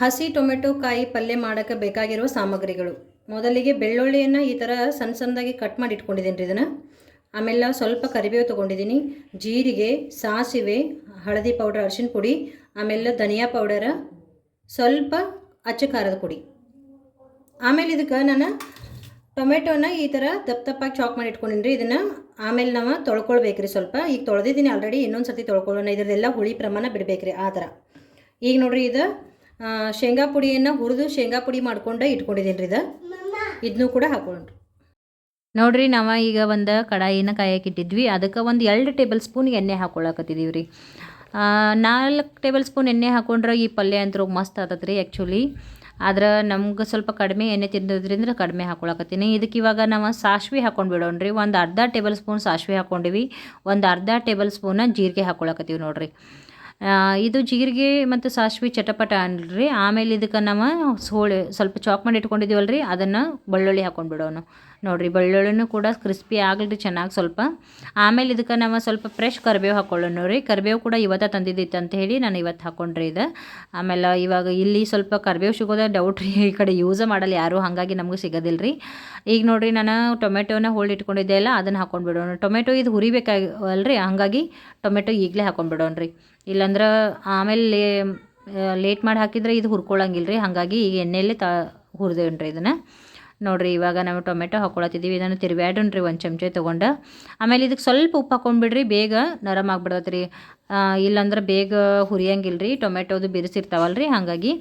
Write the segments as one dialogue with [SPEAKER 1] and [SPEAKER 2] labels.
[SPEAKER 1] ಹಸಿ ಟೊಮೆಟೊ ಕಾಯಿ ಪಲ್ಯ ಮಾಡೋಕ್ಕೆ ಬೇಕಾಗಿರುವ ಸಾಮಗ್ರಿಗಳು. ಮೊದಲಿಗೆ ಬೆಳ್ಳುಳ್ಳಿಯನ್ನು ಈ ಥರ ಸಣ್ಣ ಸಣ್ಣದಾಗಿ ಕಟ್ ಮಾಡಿ ಇಟ್ಕೊಂಡಿದ್ದೀನಿ ರೀ ಇದನ್ನು. ಆಮೇಲೆ ಸ್ವಲ್ಪ ಕರಿಬೇವು ತೊಗೊಂಡಿದ್ದೀನಿ. ಜೀರಿಗೆ, ಸಾಸಿವೆ, ಹಳದಿ ಪೌಡರ್ ಅರಿಶಿನ ಪುಡಿ, ಆಮೇಲೆ ಧನಿಯಾ ಪೌಡರ, ಸ್ವಲ್ಪ ಅಚ್ಚ ಖಾರದ ಪುಡಿ. ಆಮೇಲೆ ಇದಕ್ಕೆ ನಾನು ಟೊಮೆಟೊನ ಈ ಥರ ದಪ್ಪ ದಪ್ಪಾಗಿ ಚಾಕ್ ಮಾಡಿ ಇಟ್ಕೊಂಡಿನಿ ರೀ ಇದನ್ನು ಆಮೇಲೆ ನಾವು ತೊಳ್ಕೊಳ್ಬೇಕು ರೀ ಸ್ವಲ್ಪ. ಈಗ ತೊಳೆದಿದ್ದೀನಿ ಆಲ್ರೆಡಿ ಇನ್ನೊಂದು ಸರ್ತಿ ತೊಳ್ಕೊಳ್ಳೋಣ. ಇದರದೆಲ್ಲ ಹುಳಿ ಪ್ರಮಾಣ ಬಿಡಬೇಕ್ರಿ ಆ ಥರ ಈಗ ನೋಡಿರಿ ಇದು ಶೇಂಗಾ ಪುಡಿಯನ್ನು ಹುರಿದು ಶೇಂಗಾ ಪುಡಿ ಮಾಡ್ಕೊಂಡು ಇಟ್ಕೊಂಡಿದ್ದೀನಿ ರೀ ಇದು? ಇದನ್ನು ಕೂಡ ಹಾಕೊಂಡ್ರಿ
[SPEAKER 2] ನೋಡ್ರಿ ನಾವು ಈಗ ಒಂದು ಕಡಾಯಿನ ಕಾಯಕ್ಕಿಟ್ಟಿದ್ವಿ ಅದಕ್ಕೆ ಒಂದು ಎರಡು ಟೇಬಲ್ ಸ್ಪೂನ್ ಎಣ್ಣೆ ಹಾಕೊಳಕತ್ತಿದ್ದೀವಿ ರೀ ನಾಲ್ಕು ಟೇಬಲ್ ಸ್ಪೂನ್ ಎಣ್ಣೆ ಹಾಕೊಂಡ್ರೆ ಈ ಪಲ್ಯ ಅಂತೂ ಮಸ್ತ್ ಆತತ್ ರೀ ಆ್ಯಕ್ಚುಲಿ ಆದ್ರೆ ನಮ್ಗೆ ಸ್ವಲ್ಪ ಕಡಿಮೆ ಎಣ್ಣೆ ತಿಂದಿದ್ರಿಂದ ಕಡಿಮೆ ಹಾಕೊಳಕತ್ತೀನಿ. ಇದಕ್ಕೆ ಇವಾಗ ನಾವು ಸಾಸಿವೆ ಹಾಕೊಂಡು ಬಿಡೋಣ್ರಿ. ಒಂದು ಅರ್ಧ ಟೇಬಲ್ ಸ್ಪೂನ್ ಸಾಸ್ವಿ ಹಾಕೊಂಡಿವಿ. ಒಂದು ಅರ್ಧ ಟೇಬಲ್ ಸ್ಪೂನ ಜೀರಿಗೆ ಹಾಕೊಳಕತ್ತೀವಿ ನೋಡ್ರಿ. ಇದು ಜೀರಿಗೆ ಮತ್ತು ಸಾಸಿವೆ ಚಟಪಟ ಅನ್ರಿ. ಆಮೇಲೆ ಇದಕ್ಕೆ ನಾವು ಸೋಳೆ ಸ್ವಲ್ಪ ಚಾಕ್ ಮಾಡಿ ಇಟ್ಕೊಂಡಿದ್ದೀವಲ್ಲ ರೀ ಅದನ್ನು ಬೆಳ್ಳುಳ್ಳಿ ಹಾಕೊಂಡು ಬಿಡೋಣ ನೋಡಿರಿ, ಬೆಳ್ಳುಳ್ಳಿನೂ ಕೂಡ ಕ್ರಿಸ್ಪಿ ಆಗಲಿ ಚೆನ್ನಾಗಿ ಸ್ವಲ್ಪ. ಆಮೇಲೆ ಇದಕ್ಕೆ ನಾವು ಸ್ವಲ್ಪ ಫ್ರೆಶ್ ಕರಿಬೇವು ಹಾಕೊಳ್ಳೋಣ ರೀ ಕರಿಬೇವು ಕೂಡ ಇವತ್ತು ತಂದಿದ್ದಿತ್ತು ಅಂತ ಹೇಳಿ ನಾನು ಇವತ್ತು ಹಾಕೊಂಡ್ರಿ ಇದು. ಆಮೇಲೆ ಇವಾಗ ಇಲ್ಲಿ ಸ್ವಲ್ಪ ಕರಿಬೇವು ಸಿಗೋದ ಡೌಟ್ ರೀ, ಈ ಕಡೆ ಯೂಸ್ ಮಾಡಲ್ಲ ಯಾರು, ಹಾಗಾಗಿ ನಮಗೂ ಸಿಗೋದಿಲ್ಲ ರೀ ಈಗ ನೋಡಿರಿ, ನಾನು ಟೊಮೆಟೊನ ಹೋಳಿ ಇಟ್ಕೊಂಡಿದ್ದೆ ಅಲ್ಲ, ಅದನ್ನು ಹಾಕ್ಕೊಂಡು ಬಿಡೋಣ. ಟೊಮೆಟೊ ಇದು ಹುರಿಬೇಕಾಗಲ್ರಿ ಹಾಗಾಗಿ ಟೊಮೆಟೊ ಈಗಲೇ ಹಾಕೊಂಡು ಬಿಡೋಣ ರೀ ಇಲ್ಲಾಂದ್ರೆ ಆಮೇಲೆ ಲೇಟ್ ಮಾಡಿ ಹಾಕಿದ್ರೆ ಇದು ಹುರ್ಕೊಳಂಗಿಲ್ಲ ರೀ ಹಾಗಾಗಿ ಈಗ ಎಣ್ಣೆಯಲ್ಲೇ ತ ರೀ ಇದನ್ನು. ನೋಡಿರಿ, ಇವಾಗ ನಾವು ಟೊಮೆಟೊ ಹಾಕೊಳತ್ತಿದ್ದೀವಿ. ಇದನ್ನು ತಿರುವ್ಯಾಡೋಣ್ರಿ ಒಂದು ಚಮಚ ತೊಗೊಂಡು. ಆಮೇಲೆ ಇದಕ್ಕೆ ಸ್ವಲ್ಪ ಉಪ್ಪು ಹಾಕೊಂಡ್ಬಿಡ್ರಿ, ಬೇಗ ನರಮ್ ಆಗ್ಬಿಡ್ತೈತೆ ರೀ ಇಲ್ಲಾಂದ್ರೆ ಬೇಗ ಹುರಿಯಂಗಿಲ್ಲ ರೀ ಟೊಮೆಟೊದು ಬಿರಿಸಿರ್ತಾವಲ್ಲ ರೀ ಹಾಗಾಗಿ.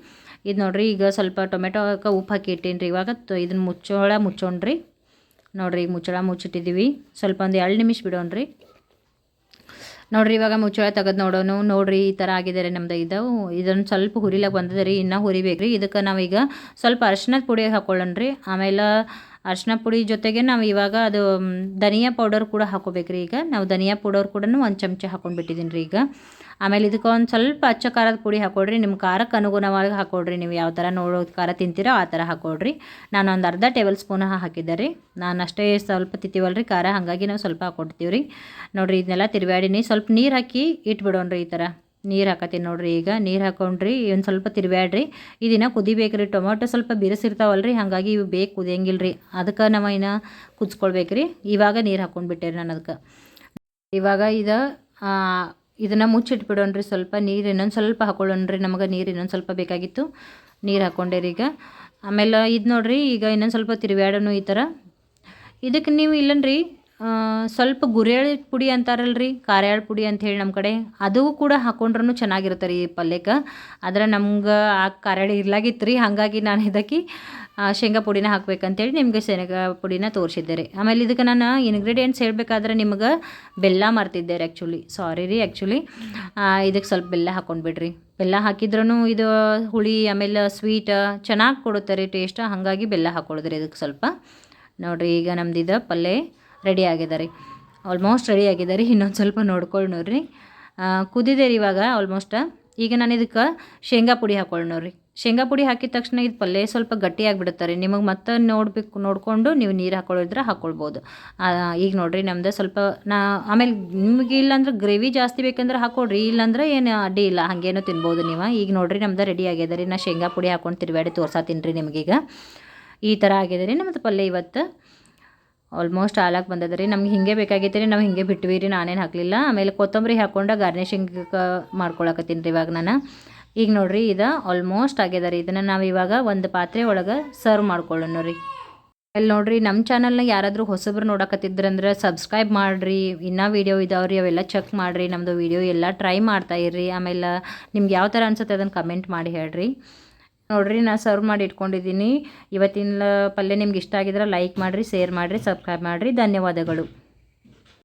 [SPEAKER 2] ಇದು ನೋಡಿರಿ, ಈಗ ಸ್ವಲ್ಪ ಟೊಮೆಟೊಕ್ಕೆ ಉಪ್ಪು ಹಾಕಿ ಇಟ್ಟೀನಿ ರೀ ಇವಾಗ ಇದನ್ನ ಮುಚ್ಚೋಳ ಮುಚ್ಚೋಣ್ರಿ. ನೋಡಿರಿ, ಈಗ ಮುಚ್ಚಳ ಮುಚ್ಚಿಟ್ಟಿದ್ದೀವಿ. ಸ್ವಲ್ಪ ಒಂದು ಎರಡು ನಿಮಿಷ ಬಿಡೋಣ್ರಿ. ನೋಡ್ರಿ, ಇವಾಗ ಮುಚ್ಚಳ ತೆಗೆದು ನೋಡೋಣ ನೋಡ್ರಿ, ಈ ಥರ ರೀ ನಮ್ದು ಇದು. ಇದನ್ನು ಸ್ವಲ್ಪ ಹುರಿಲಾಗ ಬಂದದ ರೀ, ಇನ್ನೂ ಹುರಿಬೇಕು ರೀ ಇದಕ್ಕೆ ನಾವೀಗ ಸ್ವಲ್ಪ ಅರ್ಶಿನದ ಪುಡಿ ಹಾಕೊಳ್ಳೋಣ ರೀ ಆಮೇಲೆ ಅರ್ಶಿನ ಪುಡಿ ಜೊತೆಗೆ ನಾವು ಇವಾಗ ಅದು ಧನಿಯಾ ಪೌಡರ್ ಕೂಡ ಹಾಕೋಬೇಕ್ರಿ ಈಗ. ನಾವು ಧನಿಯಾ ಪೌಡರ್ ಕೂಡ ಒಂದು ಚಮಚ ಹಾಕೊಂಡು ಬಿಟ್ಟಿದ್ದೀನಿ ರೀ ಈಗ. ಆಮೇಲೆ ಇದಕ್ಕೆ ಒಂದು ಸ್ವಲ್ಪ ಅಚ್ಚ ಖಾರದ ಪುಡಿ ಹಾಕೊಡ್ರಿ. ನಿಮ್ಮ ಖಾರಕ್ಕೆ ಅನುಗುಣವಾಗಿ ಹಾಕೊಡ್ರಿ. ನೀವು ಯಾವ ಥರ ನೋಡೋ ಖಾರ ತಿಂತೀರೋ ಆ ಥರ ಹಾಕೊಡ್ರಿ. ನಾನು ಒಂದು ಅರ್ಧ ಟೇಬಲ್ ಸ್ಪೂನ್ ಹಾಕಿದ್ದೆ ರೀ ನಾನು ಅಷ್ಟೇ ಸ್ವಲ್ಪ ತಿಂತೀವಲ್ಲ ರೀ ಖಾರ. ಹಾಗಾಗಿ ನಾವು ಸ್ವಲ್ಪ ಹಾಕೊಡ್ತೀವಿ ರೀ ನೋಡಿರಿ, ಇದನ್ನೆಲ್ಲ ತಿರುವಾಡಿನಿ ಸ್ವಲ್ಪ ನೀರು ಹಾಕಿ ಇಟ್ಬಿಡೋಣ್ರಿ ಈ ಥರ ನೀರು ಹಾಕತ್ತೀನಿ ನೋಡ್ರಿ ಈಗ. ನೀರು ಹಾಕೊಂಡ್ರಿ, ಒಂದು ಸ್ವಲ್ಪ ತಿರ್ಬ್ಯಾಡ್ರಿ. ಇದನ್ನ ಕುದಿಬೇಕ್ರಿ, ಟೊಮೊಟೊ ಸ್ವಲ್ಪ ಬಿರುಸಿರ್ತಾವಲ್ರಿ, ಹಾಗಾಗಿ ಇವು ಬೇಕು ಕುದಿಯಂಗಿಲ್ಲ ರೀ ಅದಕ್ಕೆ ನಾವು ಇನ್ನು ಕುದಿಸ್ಕೊಳ್ಬೇಕ್ರಿ. ಇವಾಗ ನೀರು ಹಾಕೊಂಡ್ಬಿಟ್ಟೆ ರೀ ನಾನು ಅದಕ್ಕೆ. ಇವಾಗ ಇದು ಇದನ್ನು ಮುಚ್ಚಿಟ್ಬಿಡೋಣ್ರಿ ಸ್ವಲ್ಪ ನೀರು, ಇನ್ನೊಂದು ಸ್ವಲ್ಪ ಹಾಕೊಳ್ಳೋಣ್ರಿ. ನಮಗೆ ನೀರು ಇನ್ನೊಂದು ಸ್ವಲ್ಪ ಬೇಕಾಗಿತ್ತು, ನೀರು ಹಾಕ್ಕೊಂಡೆ ರೀ ಈಗ. ಆಮೇಲೆ ಇದು ನೋಡ್ರಿ, ಈಗ ಇನ್ನೊಂದು ಸ್ವಲ್ಪ ತಿರುವ್ಯಾಡೋನು ಈ ಥರ ಇದಕ್ಕೆ ನೀವು ಇಲ್ಲನ್ರಿ ಸ್ವಲ್ಪ ಗುರೇಳಿ ಪುಡಿ ಅಂತಾರಲ್ರಿ ಖಾರ್ಯಾಳ ಪುಡಿ ಅಂತ ಹೇಳಿ ನಮ್ಮ ಕಡೆ. ಅದು ಕೂಡ ಹಾಕೊಂಡ್ರೂ ಚೆನ್ನಾಗಿರುತ್ತೆ ರೀ ಈ ಪಲ್ಯಕ್ಕೆ. ಆದ್ರೆ ನಮ್ಗೆ ಆ ಖಾರ್ಯಾಳ ಇರ್ಲಾಗಿತ್ತು ರೀ ಹಾಗಾಗಿ ನಾನು ಇದಕ್ಕೆ ಶೇಂಗಾ ಪುಡಿನ ಹಾಕ್ಬೇಕಂತೇಳಿ ನಿಮಗೆ ಶೇಂಗಾ ಪುಡಿನ ತೋರಿಸಿದ್ದೆ ರೀ ಆಮೇಲೆ ಇದಕ್ಕೆ ನಾನು ಇನ್ಗ್ರೀಡಿಯೆಂಟ್ಸ್ ಹೇಳಬೇಕಾದ್ರೆ ನಿಮ್ಗೆ ಬೆಲ್ಲ ಮರ್ತಿದ್ದೆ ರೀ ಆ್ಯಕ್ಚುಲಿ ಸಾರಿ ರೀ ಆ್ಯಕ್ಚುಲಿ ಇದಕ್ಕೆ ಸ್ವಲ್ಪ ಬೆಲ್ಲ ಹಾಕೊಂಡ್ಬಿಡ್ರಿ. ಬೆಲ್ಲ ಹಾಕಿದ್ರೂ ಇದು ಹುಳಿ, ಆಮೇಲೆ ಸ್ವೀಟ್ ಚೆನ್ನಾಗಿ ಕೊಡುತ್ತೆ ರೀ ಟೇಸ್ಟ್ ಹಾಗಾಗಿ ಬೆಲ್ಲ ಹಾಕೊಳ್ಳೋದ್ರಿ ಇದಕ್ಕೆ ಸ್ವಲ್ಪ. ನೋಡಿರಿ ಈಗ ನಮ್ದು ಇದು ಪಲ್ಯ. ರೆಡಿ ಆಗಿದ್ದಾರೆ. ಆಲ್ಮೋಸ್ಟ್ ರೆಡಿ ಆಗಿದ್ದಾರೆ. ಇನ್ನೊಂದು ಸ್ವಲ್ಪ ನೋಡ್ಕೊಳ್ಳಿ ನೋಡ್ರಿ ಕುದಿದೆ ರೀ ಇವಾಗ ಆಲ್ಮೋಸ್ಟ್ ಈಗ ನಾನು ಇದಕ್ಕೆ ಶೇಂಗಾ ಪುಡಿ ಹಾಕೊಳ್ಳಿ ನೋಡ್ರಿ ಶೇಂಗಾ ಪುಡಿ ಹಾಕಿದ ತಕ್ಷಣ ಇದು ಪಲ್ಯ ಸ್ವಲ್ಪ ಗಟ್ಟಿಯಾಗಿಬಿಡುತ್ತೆ ರೀ ನಿಮಗೆ ಮತ್ತೆ ನೋಡಬೇಕು, ನೋಡಿಕೊಂಡು ನೀವು ನೀರು ಹಾಕೊಳ್ಳಿದ್ರೆ ಹಾಕ್ಕೊಳ್ಬೋದು ಈಗ ನೋಡಿರಿ ನಮ್ದು ಸ್ವಲ್ಪ ನಾ, ಆಮೇಲೆ ನಿಮಗೆ ಇಲ್ಲಾಂದ್ರೆ ಗ್ರೇವಿ ಜಾಸ್ತಿ ಬೇಕಂದ್ರೆ ಹಾಕೊಡ್ರಿ ಇಲ್ಲಾಂದ್ರೆ ಏನು ಅಡ್ಡಿ ಇಲ್ಲ. ಹಾಗೇನೋ ತಿನ್ಬೋದು ನೀವು. ಈಗ ನೋಡ್ರಿ ನಮ್ದು ರೆಡಿ ಆಗಿದೆ ರೀ ನಾ ಶೇಂಗಾ ಪುಡಿ ಹಾಕೊಂಡು ತಿರುಗಾಡಿ ತೋರ್ಸಾತೀನಿ ರೀ ನಿಮಗೀಗ. ಈ ಥರ ಆಗಿದೆ ರೀ ನಮ್ಮದು ಪಲ್ಯ ಇವತ್ತು. ಆಲ್ಮೋಸ್ಟ್ ಹಾಲಾಗಿ ಬಂದದ ರೀ. ನಮ್ಗೆ ಹಿಂಗೆ ಬೇಕಾಗಿತ್ತು ರೀ, ನಾವು ಹಿಂಗೆ ಬಿಟ್ವಿ ರೀ, ನಾನೇನು ಹಾಕಲಿಲ್ಲ. ಆಮೇಲೆ ಕೊತ್ತಂಬರಿ ಹಾಕೊಂಡು ಗಾರ್ನಿಶಿಂಗ್ ಮಾಡ್ಕೊಳಕತ್ತೀನಿ ರೀ ಇವಾಗ ನಾನು. ಈಗ ನೋಡಿರಿ ಇದು ಆಲ್ಮೋಸ್ಟ್ ಆಗ್ಯದ ರೀ. ಇದನ್ನು ನಾವು ಇವಾಗ ಒಂದು ಪಾತ್ರೆ ಒಳಗೆ ಸರ್ವ್ ಮಾಡ್ಕೊಳ್ಳೋಣ ರೀ ಅಲ್ಲಿ ನೋಡ್ರಿ ನಮ್ಮ ಚಾನಲ್ನ ಯಾರಾದರೂ ಹೊಸಬ್ರು ನೋಡಕತ್ತಿದ್ರಂದ್ರೆ ಸಬ್ಸ್ಕ್ರೈಬ್ ಮಾಡಿರಿ. ಇನ್ನೂ ವೀಡಿಯೋ ಇದಾವ್ರಿ, ಅವೆಲ್ಲ ಚೆಕ್ ಮಾಡಿರಿ. ನಮ್ಮದು ವೀಡಿಯೋ ಎಲ್ಲ ಟ್ರೈ ಮಾಡ್ತಾ ಇರ್ರಿ. ಆಮೇಲೆ ನಿಮ್ಗೆ ಯಾವ ಥರ ಅನ್ಸುತ್ತೆ ಅದನ್ನು ಕಮೆಂಟ್ ಮಾಡಿ ಹೇಳ್ರಿ. ನೋಡ್ರಿ ನಾನು ಸರ್ವ್ ಮಾಡಿ ಇಟ್ಕೊಂಡಿದ್ದೀನಿ. ಇವತ್ತಿನ ಪಲ್ಯ ನಿಮ್ಗೆ ಇಷ್ಟ ಆಗಿದ್ರೆ ಲೈಕ್ ಮಾಡಿರಿ ಶೇರ್ ಮಾಡಿರಿ ಸಬ್ಸ್ಕ್ರೈಬ್ ಮಾಡಿರಿ. ಧನ್ಯವಾದಗಳು.